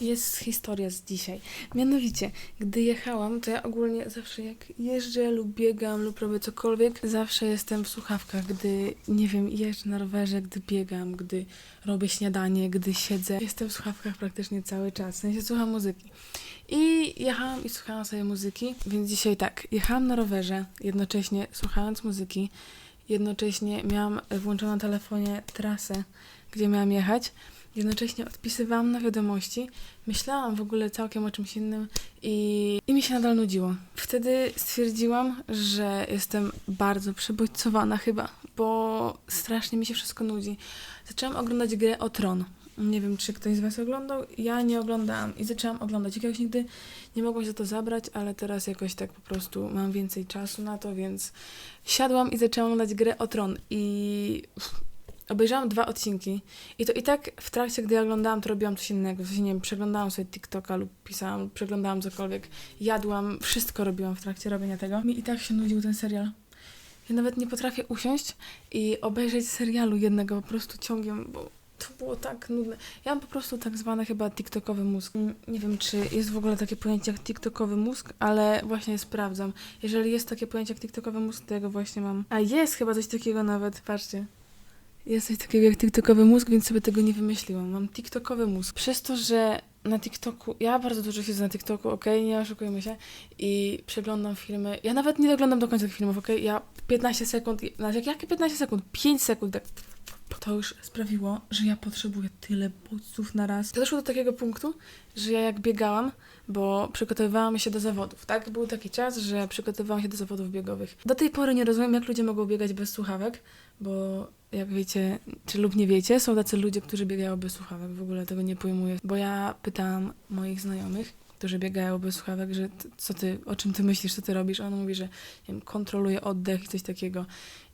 Jest historia z dzisiaj. Mianowicie, gdy jechałam, to ja ogólnie zawsze jak jeżdżę lub biegam lub robię cokolwiek, zawsze jestem w słuchawkach, gdy, nie wiem, jeżdżę na rowerze, gdy biegam, gdy robię śniadanie, gdy siedzę. Jestem w słuchawkach praktycznie cały czas, w sensie słucham muzyki. I jechałam i słuchałam sobie muzyki, więc dzisiaj tak, jechałam na rowerze, jednocześnie słuchając muzyki, jednocześnie miałam włączoną na telefonie trasę, gdzie miałam jechać. Jednocześnie odpisywałam na wiadomości, myślałam w ogóle całkiem o czymś innym i, i mi się nadal nudziło. Wtedy stwierdziłam, że jestem bardzo przebodźcowana chyba, bo strasznie mi się wszystko nudzi. Zaczęłam oglądać grę o Tron. Nie wiem, czy ktoś z Was oglądał. Ja nie oglądałam i zaczęłam oglądać. Jakoś nigdy nie mogłam się za to zabrać, ale teraz jakoś tak po prostu mam więcej czasu na to, więc siadłam i zaczęłam oglądać grę o Tron i obejrzałam dwa odcinki i to i tak w trakcie, gdy ja oglądałam, to robiłam coś innego. W sensie, nie wiem, przeglądałam sobie TikToka lub pisałam, przeglądałam cokolwiek. Jadłam, wszystko robiłam w trakcie robienia tego. Mi i tak się nudził ten serial. Ja nawet nie potrafię usiąść i obejrzeć serialu jednego po prostu ciągiem, bo to było tak nudne. Ja mam po prostu tak zwany chyba TikTokowy mózg. Mm, Nie wiem, czy jest w ogóle takie pojęcie jak TikTokowy mózg, ale właśnie sprawdzam. Jeżeli jest takie pojęcie jak TikTokowy mózg, to ja go właśnie mam. A jest chyba coś takiego nawet, patrzcie. Jest coś takiego jak TikTokowy mózg, więc sobie tego nie wymyśliłam. Mam TikTokowy mózg. Przez to, że na TikToku, ja bardzo dużo siedzę na TikToku, okej, nie oszukujmy się, i przeglądam filmy. Ja nawet nie doglądam do końca tych filmów, okej, ja 15 sekund, jak- jakie 15 sekund? 5 sekund, tak. To już sprawiło, że ja potrzebuję tyle bodźców na raz. To doszło do takiego punktu, że ja jak biegałam, bo przygotowywałam się do zawodów, tak? Był taki czas, że przygotowywałam się do zawodów biegowych. Do tej pory nie rozumiem, jak ludzie mogą biegać bez słuchawek, bo jak wiecie, czy lub nie wiecie, są tacy ludzie, którzy biegają bez słuchawek. W ogóle tego nie pojmuję, bo ja pytałam moich znajomych, którzy biegają bez słuchawek, że co ty, o czym ty myślisz, co ty robisz? On mówi, że nie wiem, kontroluje oddech i coś takiego.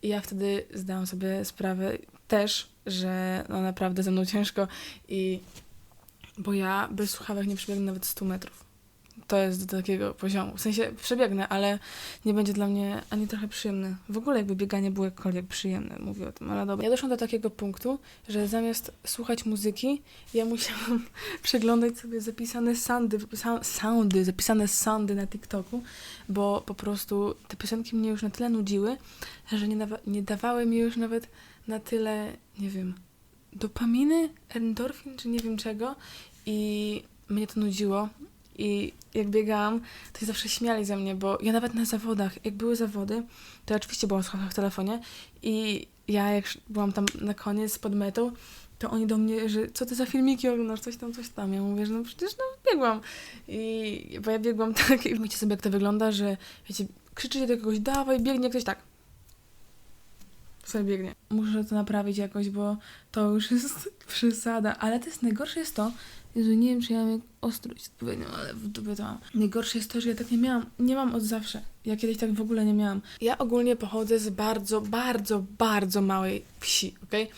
I ja wtedy zdałam sobie sprawę też, że no naprawdę ze mną ciężko i bo ja bez słuchawek nie przebiegnę nawet 100 metrów. To jest do takiego poziomu. W sensie przebiegnę, ale nie będzie dla mnie ani trochę przyjemne. W ogóle jakby bieganie było jakkolwiek przyjemne, mówię o tym, ale dobra. Ja doszłam do takiego punktu, że zamiast słuchać muzyki, ja musiałam przeglądać sobie zapisane soundy, soundy, zapisane soundy na TikToku, bo po prostu te piosenki mnie już na tyle nudziły, że nie, nie dawały mi już nawet na tyle, nie wiem, dopaminy, endorfin, czy nie wiem czego i mnie to nudziło i jak biegałam, to się zawsze śmiali ze mnie, bo ja nawet na zawodach, jak były zawody, to ja oczywiście byłam słuchawkach w telefonie i ja jak byłam tam na koniec pod metą, to oni do mnie, że co ty za filmiki oglądasz, coś tam, coś tam. Ja mówię, że no przecież no biegłam. I, bo ja biegłam tak i wiecie sobie jak to wygląda, że wiecie, krzyczycie do kogoś, dawaj, biegnie ktoś tak. Sobie biegnie. Muszę to naprawić jakoś, bo to już jest przesada. Ale to jest najgorsze jest to, Jezu, nie wiem, czy ja mam ostrość odpowiednią, ale w dupie to mam. Najgorsze jest to, że ja tak nie miałam. Nie mam od zawsze. Ja kiedyś tak w ogóle nie miałam. Ja ogólnie pochodzę z bardzo, bardzo, bardzo małej wsi, okej?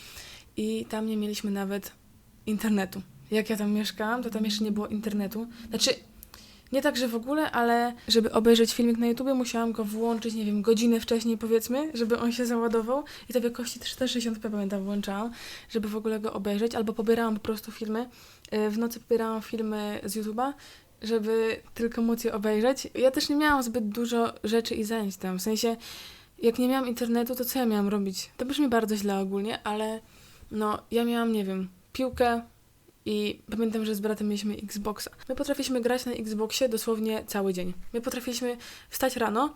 I tam nie mieliśmy nawet internetu. Jak ja tam mieszkałam, to tam jeszcze nie było internetu. Znaczy, nie tak, że w ogóle, ale żeby obejrzeć filmik na YouTubie, musiałam go włączyć, nie wiem, godzinę wcześniej powiedzmy, żeby on się załadował. I to w jakości 460p pamiętam włączałam, żeby w ogóle go obejrzeć. Albo pobierałam po prostu filmy. Y, W nocy pobierałam filmy z YouTube'a, żeby tylko móc je obejrzeć. Ja też nie miałam zbyt dużo rzeczy i zajęć tam. W sensie, jak nie miałam internetu, to co ja miałam robić? To brzmi bardzo źle ogólnie, ale no, ja miałam, nie wiem, piłkę, i pamiętam, że z bratem mieliśmy Xboxa. My potrafiliśmy grać na Xboxie dosłownie cały dzień. My potrafiliśmy wstać rano,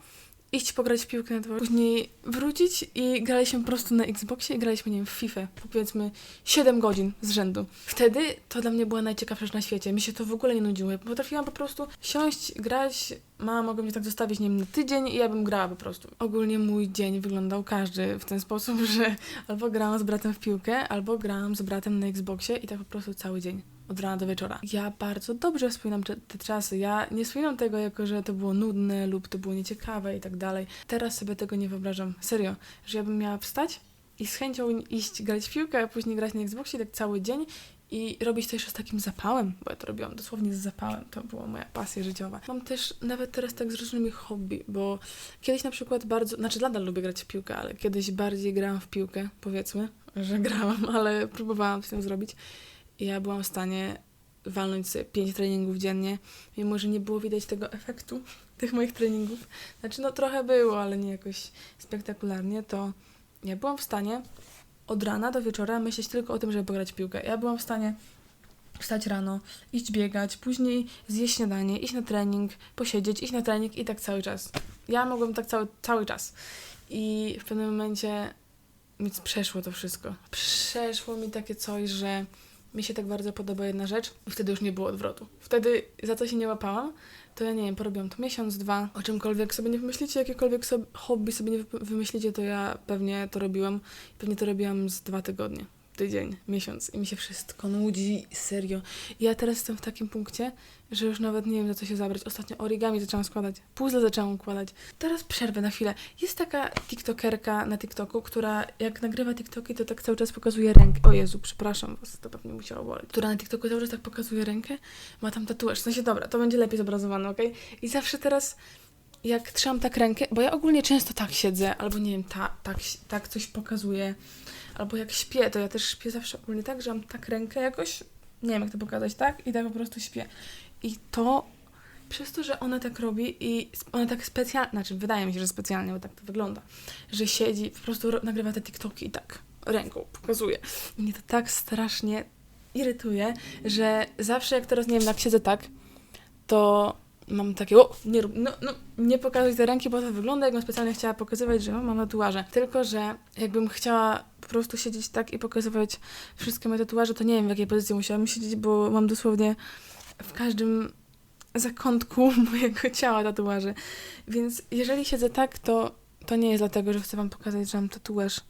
iść pograć w piłkę na dworze, później wrócić i graliśmy po prostu na Xboxie i graliśmy, nie wiem, w FIFA, powiedzmy 7 godzin z rzędu. Wtedy to dla mnie była najciekawsza rzecz na świecie. Mi się to w ogóle nie nudziło. Ja potrafiłam po prostu siąść, grać, mama mogła mnie tak zostawić, nie na tydzień i ja bym grała po prostu. Ogólnie mój dzień wyglądał każdy w ten sposób, że albo grałam z bratem w piłkę, albo grałam z bratem na Xboxie i tak po prostu cały dzień. Od rana do wieczora. Ja bardzo dobrze wspominam te czasy. Ja nie wspominam tego jako, że to było nudne lub to było nieciekawe i tak dalej. Teraz sobie tego nie wyobrażam. Serio, że ja bym miała wstać i z chęcią iść grać w piłkę, a później grać na Xboxie tak cały dzień i robić to jeszcze z takim zapałem, bo ja to robiłam dosłownie z zapałem. To była moja pasja życiowa. Mam też nawet teraz tak zrozumiałe mi hobby, bo kiedyś na przykład bardzo, znaczy nadal lubię grać w piłkę, ale kiedyś bardziej grałam w piłkę, powiedzmy, że grałam, ale próbowałam coś tam zrobić. Ja byłam w stanie walnąć sobie 5 treningów dziennie, mimo że nie było widać tego efektu tych moich treningów. Znaczy, no trochę było, ale nie jakoś spektakularnie, to ja byłam w stanie od rana do wieczora myśleć tylko o tym, żeby pograć piłkę. Ja byłam w stanie wstać rano, iść biegać, później zjeść śniadanie, iść na trening, posiedzieć, iść na trening i tak cały czas. Ja mogłam tak cały, cały czas. I w pewnym momencie mi przeszło to wszystko. Przeszło mi takie coś, że mi się tak bardzo podoba jedna rzecz i wtedy już nie było odwrotu. Wtedy za co się nie łapałam, to ja nie wiem, porobiłam to miesiąc, dwa, o czymkolwiek sobie nie wymyślicie, jakiekolwiek sobie, hobby sobie nie wy- wymyślicie, to ja pewnie to robiłam. Pewnie to robiłam z dwa tygodnie, tydzień, miesiąc i mi się wszystko nudzi, serio. Ja teraz jestem w takim punkcie, że już nawet nie wiem za co się zabrać. Ostatnio origami zaczęłam składać, puzzle zaczęłam układać. Teraz przerwę na chwilę. Jest taka tiktokerka na TikToku, która jak nagrywa TikToki, to tak cały czas pokazuje rękę. O Jezu, przepraszam was, to pewnie musiało boleć. Która na TikToku cały czas tak pokazuje rękę, ma tam tatuaż. W sensie, dobra, to będzie lepiej zobrazowane, okej? I zawsze teraz jak trzymam tak rękę, bo ja ogólnie często tak siedzę, albo nie wiem, ta, tak, tak coś pokazuję, albo jak śpię, to ja też śpię zawsze ogólnie tak, że mam tak rękę jakoś, nie wiem jak to pokazać, tak? I tak po prostu śpię. I to przez to, że ona tak robi i ona tak specjalnie, znaczy wydaje mi się, że specjalnie, bo tak to wygląda, że siedzi, po prostu ro- nagrywa te TikToki i tak ręką pokazuje. I mnie to tak strasznie irytuje, że zawsze jak teraz, nie wiem, jak siedzę tak, to mam takie, o, nie no, no, nie pokazuj tej ręki, bo to wygląda, jakbym specjalnie chciała pokazywać, że mam tatuaże. Tylko, że jakbym chciała po prostu siedzieć tak i pokazywać wszystkie moje tatuaże, to nie wiem, w jakiej pozycji musiałabym siedzieć, bo mam dosłownie w każdym zakątku mojego ciała tatuaże. Więc jeżeli siedzę tak, to, to nie jest dlatego, że chcę wam pokazać, że mam tatuaż.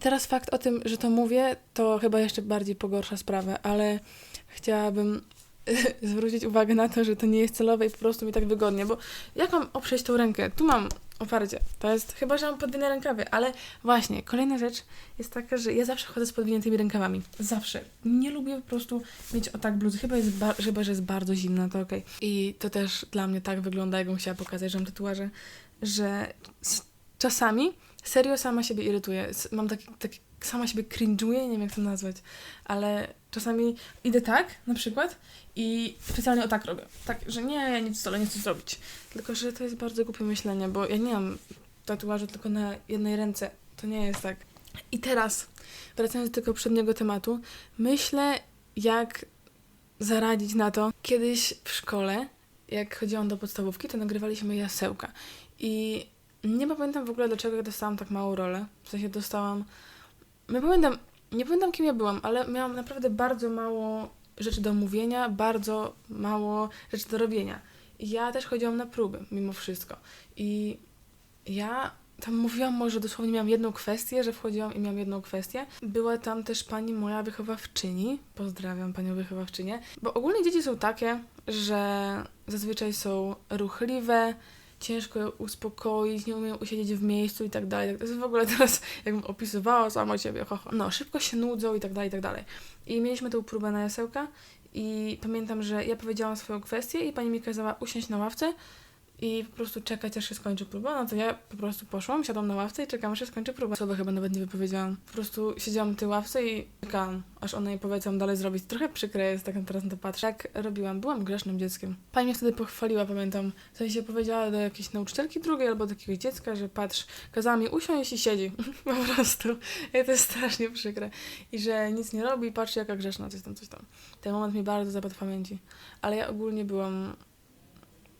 Teraz fakt o tym, że to mówię, to chyba jeszcze bardziej pogorsza sprawę, ale chciałabym zwrócić uwagę na to, że to nie jest celowe i po prostu mi tak wygodnie, bo jak mam oprzeć tą rękę? Tu mam oparcie. To jest, chyba, że mam podwójne rękawy, ale właśnie, kolejna rzecz jest taka, że ja zawsze chodzę z podwiniętymi rękawami. Zawsze. Nie lubię po prostu mieć o tak bluzy. Chyba, jest ba- chyba że jest bardzo zimna, to okej. I to też dla mnie tak wygląda, jakbym chciała pokazać, że mam tatuaże, że czasami serio sama siebie irytuję. Mam taki, taki sama siebie cringe'uję, nie wiem jak to nazwać, ale czasami idę tak, na przykład, i specjalnie o tak robię. Tak, że nie, ja nic wcale nie chcę zrobić. Tylko, że to jest bardzo głupie myślenie, bo ja nie mam tatuażu tylko na jednej ręce. To nie jest tak. I teraz, wracając do tego poprzedniego tematu, myślę, jak zaradzić na to. Kiedyś w szkole, jak chodziłam do podstawówki, to nagrywaliśmy jasełka. I nie pamiętam w ogóle, dlaczego ja dostałam tak małą rolę. W sensie dostałam... Nie pamiętam, nie pamiętam, kim ja byłam, ale miałam naprawdę bardzo mało rzeczy do mówienia, bardzo mało rzeczy do robienia. I ja też chodziłam na próby, mimo wszystko. I ja tam mówiłam, może dosłownie miałam jedną kwestię, że wchodziłam i miałam jedną kwestię. Była tam też pani moja wychowawczyni. Pozdrawiam panią wychowawczynię. Bo ogólnie dzieci są takie, że zazwyczaj są ruchliwe, ciężko je uspokoić, nie umieją usiedzieć w miejscu i tak dalej. To jest w ogóle teraz, jakbym opisywała sama siebie, ho, ho. No, szybko się nudzą i tak dalej, i tak dalej. I mieliśmy tą próbę na jasełka i pamiętam, że ja powiedziałam swoją kwestię i pani mi kazała usiąść na ławce i po prostu czekać, aż się skończy próba. No to ja po prostu poszłam, siadłam na ławce i czekam, aż się skończy próba. Słowa chyba nawet nie wypowiedziałam. Po prostu siedziałam na tej ławce i czekałam, aż ona jej powie, co mam dalej zrobić. Trochę przykre jest, tak teraz na to patrzę. Jak robiłam, byłam grzesznym dzieckiem. Pani mnie wtedy pochwaliła, pamiętam. W sensie powiedziała do jakiejś nauczycielki drugiej albo do jakiegoś dziecka, że patrz, kazała mi usiąść i siedzi. po prostu. I to jest strasznie przykre. I że nic nie robi, patrzy jaka grzeszna, coś tam, coś tam. Ten moment mi bardzo zapadł w pamięci. Ale ja ogólnie byłam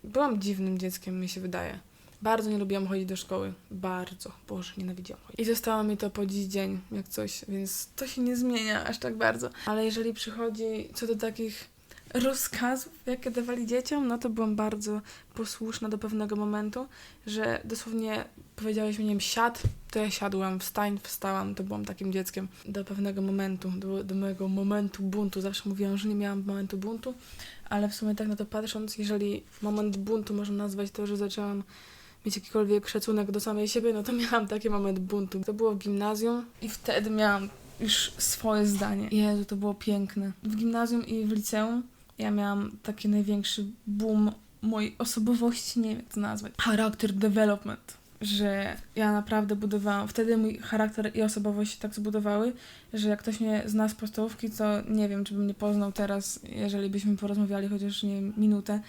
Byłam dziwnym dzieckiem, mi się wydaje. Bardzo nie lubiłam chodzić do szkoły. Bardzo. Boże, nienawidziłam chodzić. I zostało mi to po dziś dzień, jak coś, więc to się nie zmienia aż tak bardzo. Ale jeżeli przychodzi co do takich rozkazów, jakie dawali dzieciom, no to byłam bardzo posłuszna do pewnego momentu, że dosłownie powiedziałeś mi, nie wiem, siad, to ja siadłam, wstań, wstałam, to byłam takim dzieckiem do pewnego momentu, do, do mojego momentu buntu. Zawsze mówiłam, że nie miałam momentu buntu, ale w sumie tak na to patrząc, jeżeli moment buntu można nazwać to, że zaczęłam mieć jakikolwiek szacunek do samej siebie, no to miałam taki moment buntu. To było w gimnazjum i wtedy miałam już swoje zdanie. Jezu, to było piękne. W gimnazjum i w liceum ja miałam taki największy boom mojej osobowości, nie wiem jak to nazwać. Character development. Że ja naprawdę budowałam, wtedy mój charakter i osobowość się tak zbudowały, że jak ktoś mnie zna z podstawówki, to nie wiem, czy bym mnie poznał teraz, jeżeli byśmy porozmawiali chociaż, nie wiem, minutę,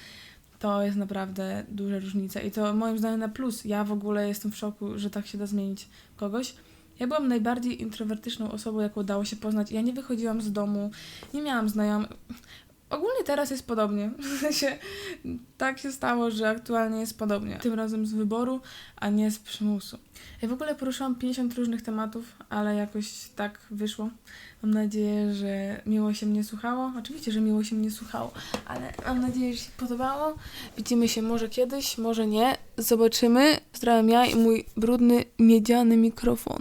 to jest naprawdę duża różnica. I to moim zdaniem na plus. Ja w ogóle jestem w szoku, że tak się da zmienić kogoś. Ja byłam najbardziej introwertyczną osobą, jaką udało się poznać. Ja nie wychodziłam z domu, nie miałam znajomych. Ogólnie teraz jest podobnie. W sensie tak się stało, że aktualnie jest podobnie. Tym razem z wyboru, a nie z przymusu. Ja w ogóle poruszyłam 50 różnych tematów, ale jakoś tak wyszło. Mam nadzieję, że miło się mnie słuchało. Oczywiście, że miło się mnie słuchało, ale mam nadzieję, że się podobało. Widzimy się może kiedyś, może nie. Zobaczymy. Pozdrawiam ja i mój brudny, miedziany mikrofon.